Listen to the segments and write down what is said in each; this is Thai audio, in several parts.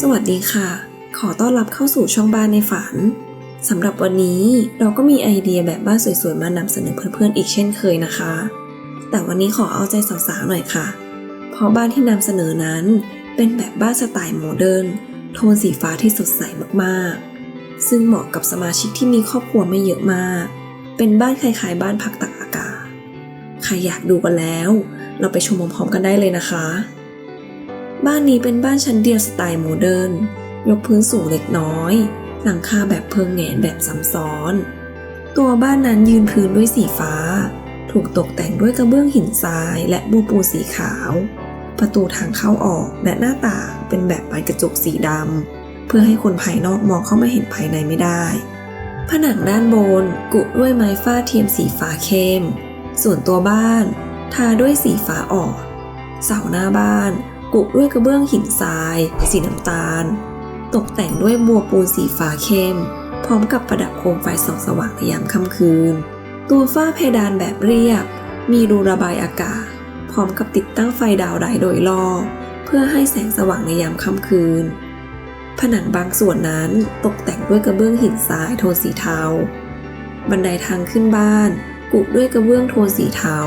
สวัสดีค่ะ ขอต้อนรับเข้าสู่ช่องบ้านในฝันสำหรับวันนี้เราก็มีไอเดียแบบบ้านสวยๆ มานำเสนอเพื่อนๆอีกเช่นเคยนะคะ แต่วันนี้ขอเอาใจสาวๆหน่อยค่ะ เพราะบ้านที่นำเสนอนั้นเป็นแบบบ้านสไตล์โมเดิร์นโทนสีฟ้าที่สดใสมากๆ ซึ่งเหมาะกับสมาชิกที่มีครอบครัวไม่เยอะมาก เป็นบ้านคล้ายๆ บ้านพักตักอากาศ ใครอยากดูกันแล้ว เราไปชมพร้อมๆกันได้เลยนะคะ บ้านนี้เป็นบ้านชั้นเดียวสไตล์โมเดิร์น ยกพื้นสูงเล็กน้อย หลังคาแบบเพิงแหงนแบบซ้ำซ้อน ตัวบ้านนั้นยืนพื้นด้วยสีฟ้า ถูกตกแต่งด้วยกระเบื้องหินทรายและบูปูสีขาว ประตูทางเข้าออกและหน้าต่างเป็นแบบไม้กระจกสีดำ เพื่อให้คนภายนอกมองเข้ามาเห็นภายในไม่ได้ ผนังด้านบนกุด้วยไม้ฝ้าเทียมสีฟ้าเข้ม ส่วนตัวบ้าน ทาด้วยสีฟ้าอ่อนเสาหน้าบ้าน กุด้วยกระเบื้องหินทราย สีน้ำตาล ตกแต่งด้วยบัวปูนสีฟ้าเข้ม พร้อมกับประดับโคมไฟส่องสว่างในยามค่ำคืน ตัวฝ้าเพดานแบบเรียบ มีรูระบายอากาศ พร้อมกับติดตั้งไฟดาวไดโดยรอบเพื่อให้แสงสว่างในยามค่ำคืน ผนังบางส่วนนั้นตกแต่งด้วยกระเบื้องหินทรายโทนสีเทา บันไดทางขึ้นบ้าน กุด้วยกระเบื้องโทนสีเทา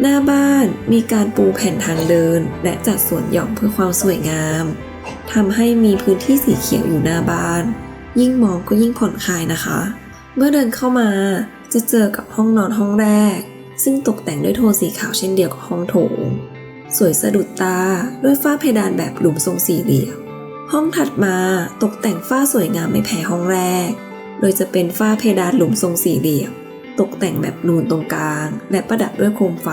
หน้าบ้านมีการปูแผ่นทางเดิน และจัดสวนหย่อมเพื่อความสวยงามทำให้มีพื้นที่สีเขียวอยู่หน้าบ้าน ยิ่งมองก็ยิ่งผ่อนคลายนะคะ เมื่อเดินเข้ามาจะเจอกับห้องนอนห้องแรก ซึ่งตกแต่งด้วยโทนสีขาวเช่นเดียวกับห้องโถง สวยสะดุดตาด้วยฝ้าเพดานแบบหลุมทรงสี่เหลี่ยม ห้องถัดมาตกแต่งฝ้าสวยงามไม่แพ้ห้องแรก โดยจะเป็นฝ้าเพดานหลุมทรงสี่เหลี่ยม ตกแต่งแบบนูนตรงกลาง และประดับด้วยโคมไฟ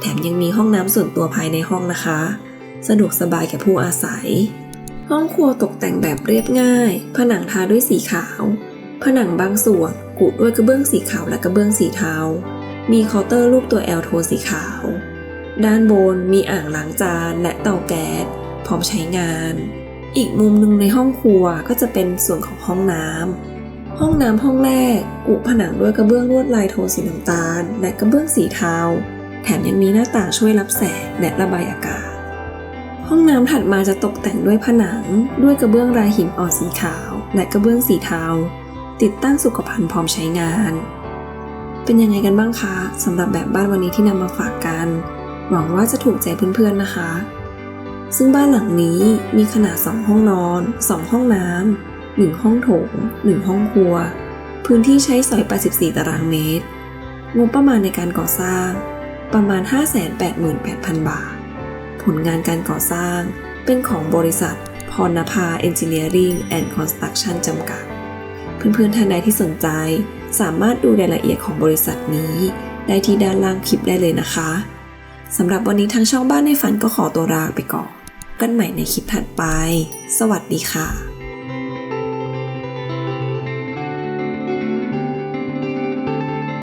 แถมยังมีห้องน้ำส่วนตัวภายในห้องนะคะ สะดวกสบายแก่ผู้อาศัย ห้องครัวตกแต่งแบบเรียบง่าย ผนังทาด้วยสีขาว ผนังบางส่วนกุด้วยกระเบื้องสีขาวและกระเบื้องสีเทา มีเคาน์เตอร์รูปตัวแอลโทสีขาว ด้านบนมีอ่างล้างจานและเตาแก๊สพร้อมใช้งาน อีกมุมหนึ่งในห้องครัวก็จะเป็นส่วนของห้องน้ำ ห้องน้ำห้องแรกกุผนังด้วยกระเบื้องลวดลายโทนสีน้ำตาล และกระเบื้องสีเทา แถมยังมีหน้าต่างช่วยรับแสงและระบายอากาศ ห้องน้ำถัดมาจะตกแต่งด้วยผนัง ด้วยกระเบื้องลายหินอ่อนสีขาว และกระเบื้องสีเทา ติดตั้งสุขภัณฑ์พร้อมใช้งาน เป็นยังไงกันบ้างคะสำหรับแบบบ้านวันนี้ที่นำมาฝากกัน หวังว่าจะถูกใจเพื่อนๆนะคะ ซึ่งบ้านหลังนี้มีขนาด 2 ห้องนอน 2 ห้องน้ำ 1 ห้องโถง 1 ห้องครัว พื้นที่ใช้สอย84 ตารางเมตร งบประมาณในการก่อสร้าง ประมาณ 588,000 บาท ผลงานการก่อสร้างเป็นของบริษัทพรณภา Engineering and Construction จำกัด เพื่อนๆท่านใดที่สนใจ สามารถดูรายละเอียดของบริษัทนี้ ได้ที่ด้านล่างคลิปได้เลยนะคะสำหรับวันนี้ทางช่องบ้านในฝันก็ขอตัวลาไปก่อน กันใหม่ในคลิปถัดไป สวัสดีค่ะ